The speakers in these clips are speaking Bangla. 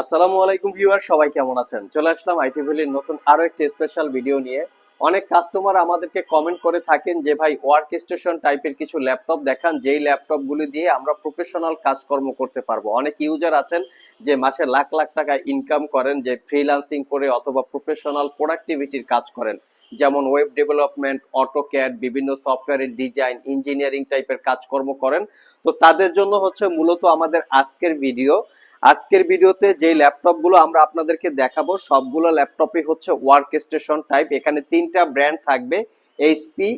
আসসালামু আলাইকুম ভিউয়ার, সবাই কেমন আছেন? চলে আসলাম আইটি ভ্যালির নতুন আরও একটি স্পেশাল ভিডিও নিয়ে। অনেক কাস্টমার আমাদেরকে কমেন্ট করে থাকেন যে, ভাই ওয়ার্ক স্টেশন টাইপের কিছু ল্যাপটপ দেখান, যেই ল্যাপটপগুলি দিয়ে আমরা প্রফেশনাল কাজকর্ম করতে পারব। অনেক ইউজার আছেন যে, মাসে লাখ লাখ টাকা ইনকাম করেন, যে ফ্রিল্যান্সিং করে অথবা প্রফেশনাল প্রোডাক্টিভিটির কাজ করেন। যেমন ওয়েব ডেভেলপমেন্ট অটোক্যাড বিভিন্ন সফটওয়্যারের ডিজাইন ইঞ্জিনিয়ারিং টাইপের কাজকর্ম করেন। তো তাদের জন্য হচ্ছে মূলত আমাদের আজকের ভিডিও আজকের ভিডিওতে যে ল্যাপটপগুলো আমরা আপনাদেরকে দেখাবো, সবগুলো ল্যাপটপই হচ্ছে ওয়ার্ক স্টেশন টাইপ। এখানে তিনটা ব্র্যান্ড থাকবে, এইচপি,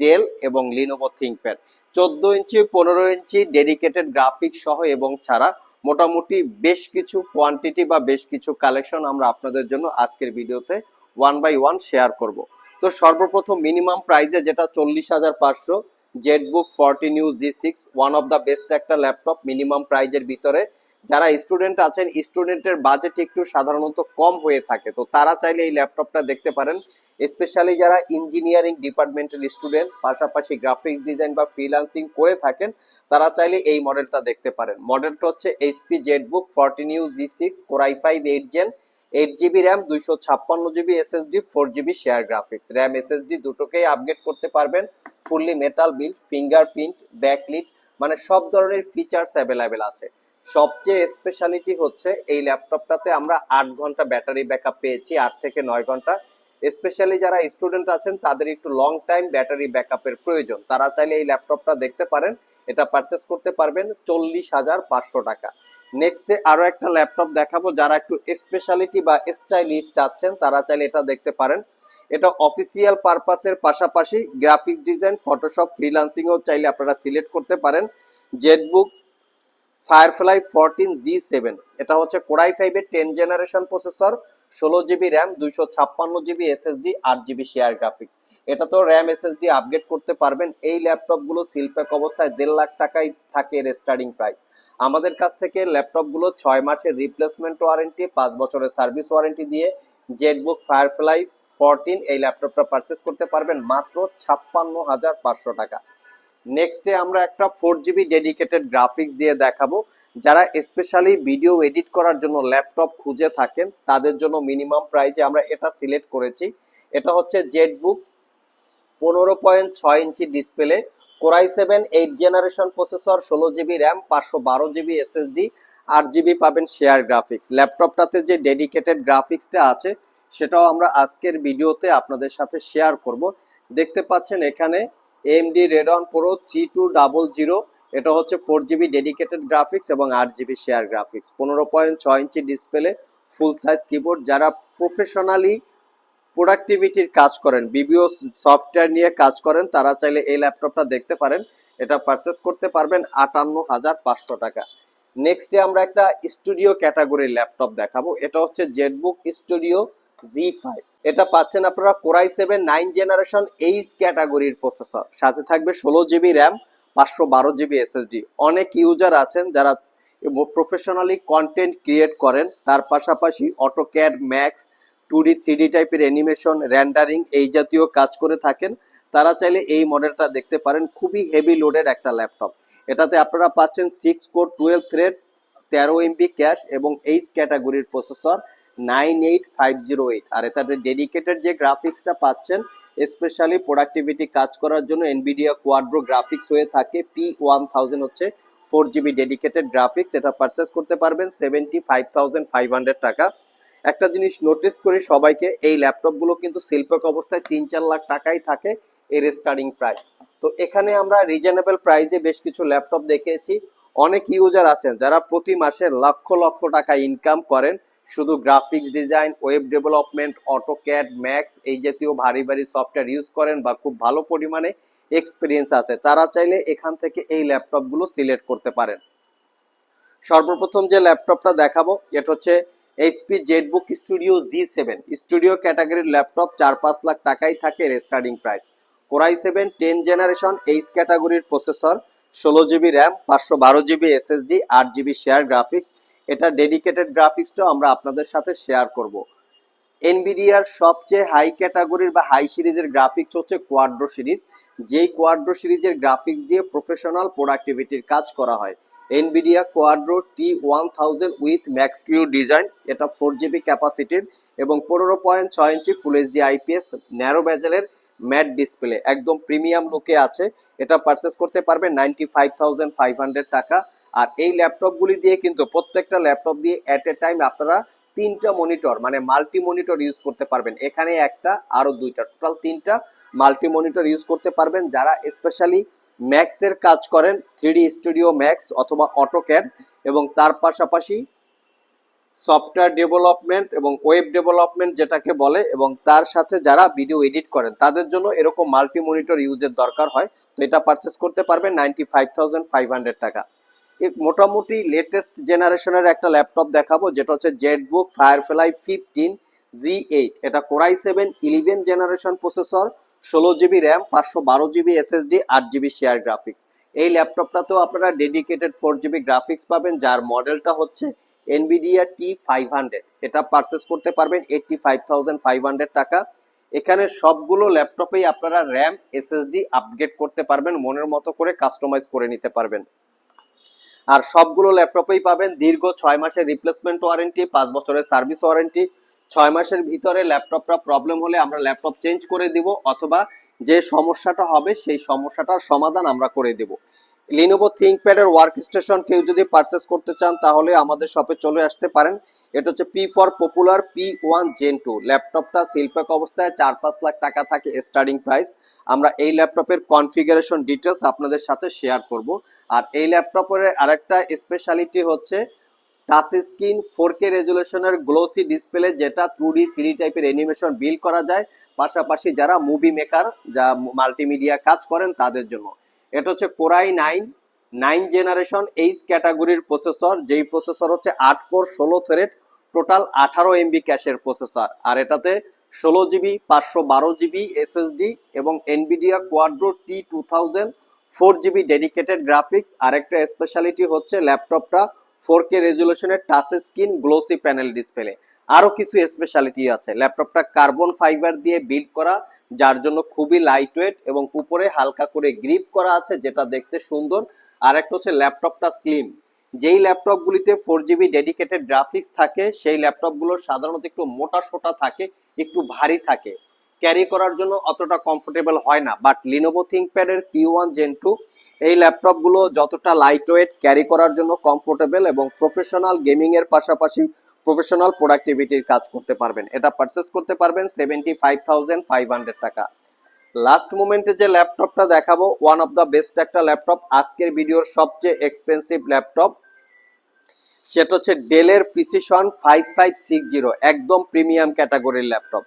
ডেল এবং লিনোভো থিঙ্কপ্যাড চোদ্দ ইঞ্চি, পনেরো ইঞ্চি, ডেডিকেটেড গ্রাফিক্স সহ এবং ছাড়া মোটামুটি বেশ কিছু কোয়ান্টিটি বা বেশ কিছু কালেকশন আমরা আপনাদের জন্য আজকের ভিডিওতে ওয়ান বাই ওয়ান শেয়ার করব। তো সর্বপ্রথম মিনিমাম প্রাইসে যেটা চল্লিশ হাজার পাঁচশো ZBook forty new G six one of the best একটা ল্যাপটপ। মিনিমাম প্রাইজের ভিতরে যারা স্টুডেন্ট আছেন স্টুডেন্টের বাজেট একটু সাধারণত কম হয়ে থাকে। তো তারা চাইলে এই ল্যাপটপটা দেখতে পারেন। স্পেশালি যারা ইঞ্জিনিয়ারিং ডিপার্টমেন্টের স্টুডেন্ট পাশাপাশি গ্রাফিক্স ডিজাইন বা ফ্রিল্যান্সিং করে থাকেন, তারা চাইলে এই মডেলটা দেখতে পারেন। মডেলটা হচ্ছে HP ZBook forty new G six core i five eight gen eight GB RAM দুইশো ছাপ্পান্ন GB SSD four GB share graphics RAM SSD দুটোকেই আপগ্রেড করতে পারবেন। Fully metal build fingerprint backlit মানে সব ধরনের ফিচার্স অ্যাভেলেবেল আছে। সবচেয়ে স্পেশালিটি হচ্ছে এই ল্যাপটপটাতে আমরা আট ঘণ্টা ব্যাটারি ব্যাকআপ পেয়েছি, আট থেকে নয় ঘণ্টা। স্পেশালি যারা স্টুডেন্ট আছেন, তাদের একটু লং টাইম ব্যাটারি ব্যাকআপের প্রয়োজন। তারা চাইলে এই ল্যাপটপটা দেখতে পারেন, এটা পারচেস করতে পারবেন চল্লিশ হাজার পাঁচশো টাকা। নেক্সটে আরও একটা ল্যাপটপ দেখাবো, যারা একটু স্পেশালিটি বা স্টাইলিশ চাচ্ছেন, তারা চাইলে এটা দেখতে পারেন। এটা অফিসিয়াল পারপাসের পাশাপাশি গ্রাফিক্স ডিজাইন ফটোশপ ফ্রিলান্সিংও চাইলে আপনারা সিলেক্ট করতে পারেন। ZBook Firefly fourteen G seven এটা হচ্ছে কোরাই ফাইভের টেন জেনারেশন প্রসেসর ষোলো জিবি র্যাম দুইশো ছাপ্পান্ন জিবি এসএসডি আট জিবি শেয়ার গ্রাফিক্স এটা তো র্যাম এসএসডি আপগ্রেড করতে পারবেন। এই ল্যাপটপগুলো সিলপ্যাক অবস্থায় দেড় লাখ টাকায় থাকে এর স্টার্টিং প্রাইস আমাদের কাছ থেকে ল্যাপটপগুলো ছয় মাসের রিপ্লেসমেন্ট ওয়ারেন্টি পাঁচ বছরের সার্ভিস ওয়ারেন্টি দিয়ে জেটবুক ফায়ারফ্লাই ফোরটিন এই ল্যাপটপটা পারচেস করতে পারবেন মাত্র ছাপ্পান্ন হাজার পাঁচশো টাকা। নেক্সটে আমরা একটা ফোর জিবি ডেডিকেটেড গ্রাফিক্স দিয়ে দেখাবো। যারা স্পেশালি ভিডিও এডিট করার জন্য ল্যাপটপ খুঁজে থাকেন, তাদের জন্য মিনিমাম প্রাইজে আমরা এটা সিলেক্ট করেছি। এটা হচ্ছে জেটবুক পনেরো পয়েন্ট ছয় inch display core i seven eight generation processor ষোলো জিবি র্যাম পাঁচশো বারো জিবি এসএসডি আট জিবি পাবেন শেয়ার গ্রাফিক্স ল্যাপটপটাতে যে ডেডিকেটেড গ্রাফিক্সটা আছে, সেটাও আমরা আজকের ভিডিওতে আপনাদের সাথে শেয়ার করব। দেখতে পাচ্ছেন এখানে AMD Radeon Pro three two double zero এটা হচ্ছে ফোর জিবি ডেডিকেটেড গ্রাফিক্স এবং আট জিবি শেয়ার গ্রাফিক্স পনেরো পয়েন্ট ছয় inch display full size keyboard যারা প্রফেশনালি প্রোডাক্টিভিটির কাজ করেন বিবিও সফটওয়্যার নিয়ে কাজ করেন, তারা চাইলে এই ল্যাপটপটা দেখতে পারেন। এটা পারচেস করতে পারবেন আটান্ন হাজার পাঁচশো টাকা। নেক্সটে আমরা একটা স্টুডিও ক্যাটাগরির ল্যাপটপ দেখাবো। এটা হচ্ছে জেটবুক স্টুডিও জি ফাইভ এটা পাচ্ছেন আপনারা core i seven nine generation H ক্যাটাগরির প্রসেসর। সাথে থাকবে ষোলো জিবি র্যাম, পাঁচশো বারো জিবি এসএসডি। অনেক ইউজার আছেন যারা প্রফেশনালি কন্টেন্ট ক্রিয়েট করেন। তার পাশাপাশি AutoCAD max two D three D টাইপের অ্যানিমেশন র্যান্ডারিং এই জাতীয় কাজ করে থাকেন। তারা চাইলে এই মডেলটা দেখতে পারেন। খুবই হেভি লোডেড একটা ল্যাপটপ এটাতে আপনারা পাচ্ছেন সিক্স কোর টুয়েলভ থ্রেড তেরো এমবি ক্যাশ এবং এইচ ক্যাটাগরির processor nine eight five zero eight. আর এটাতে ডেডিকেটেড যে গ্রাফিক্সটা পাচ্ছেন স্পেশালি প্রোডাক্টিভিটি কাজ করার জন্য এনবিডিয়া কোয়াড্রো গ্রাফিক্স হয়ে থাকে। পি ওয়ান থাউজেন্ড হচ্ছে ফোর জিবি ডেডিকেটেড গ্রাফিক্স এটা পারচেস করতে পারবেন seventy five thousand five hundred টাকা। একটা জিনিস নোটিস করি সবাইকে, এই ল্যাপটপগুলো কিন্তু শিল্পক অবস্থায় তিন চার লাখ টাকাই থাকে এর স্টার্টিং প্রাইস তো এখানে আমরা রিজনেবল প্রাইসে বেশ কিছু ল্যাপটপ দেখেছি অনেক ইউজার আছেন যারা প্রতি মাসে লক্ষ লক্ষ টাকা ইনকাম করেন। শুধু graphics design web development AutoCAD Max এই জাতীয় ভারী ভারী সফটওয়্যার ইউজ করেন বা খুব ভালো পরিমাণে এক্সপিরিয়েন্স আছে। তারা চাইলে এখান থেকে এই ল্যাপটপগুলো সিলেক্ট করতে পারেন। সর্বপ্রথম যে ল্যাপটপটা দেখাবো, এটা হচ্ছে HP ZBook Studio G seven Studio ক্যাটাগরির ল্যাপটপ চার পাঁচ লাখ টাকাই থাকে এর starting price core i seven ten generation H ক্যাটাগরির প্রসেসর ষোলো জিবি র্যাম পাঁচশো বারো জিবি এসএসডি আট জিবি শেয়ার গ্রাফিক্স এটা ডেডিকেটেড গ্রাফিক্সটাও আমরা আপনাদের সাথে শেয়ার করব। এনবিডিআর সবচেয়ে হাই ক্যাটাগরির বা হাই সিরিজের গ্রাফিক্স হচ্ছে কোয়াড্রো সিরিজ যেই কোয়াড্রো সিরিজের গ্রাফিক্স দিয়ে প্রফেশনাল প্রোডাক্টিভিটির কাজ করা হয়। NVIDIA Quadro T one thousand with Max Q design এটা ফোর জিবি ক্যাপাসিটির এবং পনেরো পয়েন্ট ছয় ইঞ্চি ফুল এইচডি আইপিএস ন্যারো ব্যাজেলের ম্যাট ডিসপ্লে একদম প্রিমিয়াম লুকে আছে। এটা পারচেস করতে পারবে ninety five thousand five hundred টাকা। আর এই ল্যাপটপগুলি দিয়ে কিন্তু প্রত্যেকটা ল্যাপটপ দিয়ে অ্যাট এ টাইম আপনারা তিনটা মনিটর মানে মাল্টি মনিটর ইউজ করতে পারবেন। এখানে একটা, আরও দুইটা। টোটাল তিনটা মাল্টি মনিটর ইউজ করতে পারবেন যারা স্পেশালি ম্যাক্সের কাজ করেন থ্রি স্টুডিও ম্যাক্স অথবা অটোক্যাড এবং তার পাশাপাশি সফটওয়্যার ডেভেলপমেন্ট এবং ওয়েব ডেভেলপমেন্ট যেটাকে বলে এবং তার সাথে যারা ভিডিও এডিট করেন, তাদের জন্য এরকম মাল্টি মনিটর ইউজের দরকার হয়। তো এটা পারচেস করতে পারবেন ninety five thousand five hundred টাকা। মোটামুটি লেটেস্ট জেনারেশনের একটা ল্যাপটপ দেখাবো, যেটা হচ্ছে ZBook Firefly fifteen G eight এটা core i seven eleven generation processor ষোলো জিবি র্যাম পাঁচশো বারো জিবি এসএসডি আট জিবি শেয়ার গ্রাফিক্স এই ল্যাপটপটাতেও আপনারা ডেডিকেটেড ফোর জিবি গ্রাফিক্স পাবেন, যার মডেলটা হচ্ছে এনভিডিয়া টি ফাইভ হান্ড্রেড এটা পারচেস করতে পারবেন eighty five thousand five hundred টাকা। এখানে সবগুলো ল্যাপটপেই আপনারা র্যাম এসএসডি আপগ্রেড করতে পারবেন, মনের মতো করে কাস্টমাইজ করে নিতে পারবেন। আর সবগুলো ল্যাপটপেই পাবেন দীর্ঘ ছয় মাসের রিপ্লেসমেন্ট ওয়ারেন্টি পাঁচ বছরের সার্ভিস ওয়ারেন্টি ছয় মাসের ভিতরে ল্যাপটপটা প্রবলেম হলে আমরা ল্যাপটপ চেঞ্জ করে দিব অথবা যে সমস্যাটা হবে সেই সমস্যাটার সমাধান আমরা করে দেব। লিনোভো থিঙ্কপ্যাডের ওয়ার্ক স্টেশন কেউ যদি পারচেস করতে চান তাহলে আমাদের শপে চলে আসতে পারেন। এটা হচ্ছে P for popular P one gen two ল্যাপটপটা শিল্পক অবস্থায় চার পাঁচ লাখ টাকা থাকে স্টার্টিং প্রাইস আমরা এই ল্যাপটপের কনফিগারেশন ডিটেলস আপনাদের সাথে শেয়ার করব। আর এই ল্যাপটপের আরেকটা স্পেশালিটি হচ্ছে টাচ স্ক্রিন ফোর কে রেজুলেশনের গ্লোসি ডিসপ্লে যেটা টু ডি থ্রি টাইপের অ্যানিমেশন বিল করা যায়। পাশাপাশি যারা মুভি মেকার যা মাল্টিমিডিয়া কাজ করেন তাদের জন্য। এটা হচ্ছে core i nine nine generation H ক্যাটাগরির প্রসেসর যেই প্রসেসর হচ্ছে আট কোর ষোলো থ্রেড টোটাল আঠারো এমবি ক্যাশের প্রসেসর। আর এটাতে ষোলো জিবি পাঁচশো বারো জিবি এসএসডি এবং NVIDIA Quadro T two thousand four GB dedicated graphics আরেকটা স্পেশালিটি হচ্ছে ল্যাপটপটা four K রেজুলেশনের touch screen glossy panel display আরও কিছু স্পেশালিটি আছে। ল্যাপটপটা কার্বন ফাইবার দিয়ে বিল্ড করা, যার জন্য খুবই লাইট ওয়েট এবং উপরে হালকা করে গ্রিপ করা আছে, যেটা দেখতে সুন্দর। আর একটা হচ্ছে ল্যাপটপটা স্লিম যেই ল্যাপটপগুলিতে ফোর জিবি ডেডিকেটেড গ্রাফিক্স থাকে, সেই ল্যাপটপগুলো সাধারণত একটু মোটা সোটা থাকে, একটু ভারী থাকে। ক্যারি করার জন্য অতটা কমফোর্টেবল হয় না। বাট লিনোভো থিঙ্কপ্যাডের পি ওয়ান জেন টু এই ল্যাপটপগুলো যতটা লাইট ওয়েট ক্যারি করার জন্য কমফোর্টেবল এবং প্রফেশনাল গেমিংয়ের পাশাপাশি প্রফেশনাল প্রোডাক্টিভিটির কাজ করতে পারবেন। এটা পারচেস করতে পারবেন seventy five thousand five hundred টাকা। লাস্ট মোমেন্টে যে ল্যাপটপটা দেখাবো ওয়ান অফ দ্য বেস্ট একটা ল্যাপটপ আজকের ভিডিওর সবচেয়ে এক্সপেন্সিভ ল্যাপটপ সেটা হচ্ছে ডেলের Precision five five six zero একদম প্রিমিয়াম ক্যাটাগরির laptop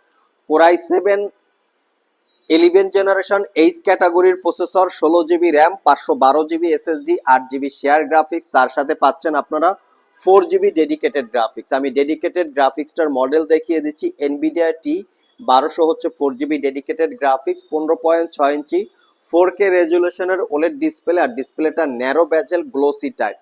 core i seven eleven generation H ক্যাটাগরির প্রসেসর ষোলো জিবি র্যাম পাঁচশো বারো জিবি এসএসডি আট জিবি শেয়ার গ্রাফিক্স তার সাথে পাচ্ছেন আপনারা ফোর জিবি ডেডিকেটেড গ্রাফিক্স আমি ডেডিকেটেড গ্রাফিক্সটার মডেল দেখিয়ে দিচ্ছি এনবিডিয়া টি বারোশো হচ্ছে ফোর জিবি ডেডিকেটেড গ্রাফিক্স পনেরো পয়েন্ট ছয় ইঞ্চি ফোর কে রেজুলেশনের ওলেড ডিসপ্লে আর ডিসপ্লেটা ন্যারো ব্যাজেল গ্লোসি টাইপ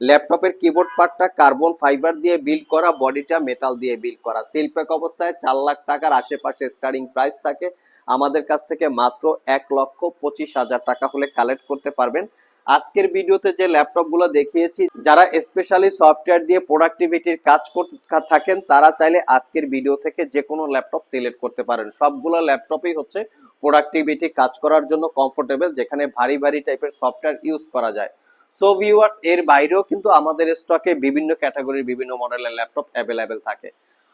ল্যাপটপের কিবোর্ড পার্টটা কার্বন ফাইবার দিয়ে বিল্ড করা বডিটা মেটাল দিয়ে বিল্ড করা। সিলপ্যাক অবস্থায় চার লাখ টাকার আশেপাশে স্টার্টিং প্রাইস থাকে। আমাদের কাছ থেকে মাত্র এক লক্ষ পঁচিশ হাজার টাকা হলে কালেক্ট করতে পারবেন। আজকের ভিডিওতে যে ল্যাপটপগুলো দেখিয়েছি, যারা স্পেশালি সফটওয়্যার দিয়ে প্রোডাক্টিভিটির কাজ করতে থাকেন, তারা চাইলে আজকের ভিডিও থেকে যে কোনো ল্যাপটপ সিলেক্ট করতে পারেন। সবগুলো ল্যাপটপই হচ্ছে প্রোডাক্টিভিটি কাজ করার জন্য কমফোর্টেবল যেখানে ভারী ভারী টাইপের সফটওয়্যার ইউজ করা যায়। সো ভিউয়ার্স এর বাইরেও কিন্তু আমাদের স্টকে বিভিন্ন ক্যাটাগরির বিভিন্ন মডেলের ল্যাপটপ অ্যাভেলেবেল থাকে।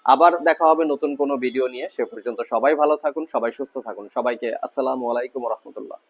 আবার দেখা হবে নতুন কোনো ভিডিও নিয়ে। সে পর্যন্ত সবাই ভালো থাকুন, সবাই সুস্থ থাকুন। সবাইকে আসসালামু আলাইকুম রহমতুল্লাহ।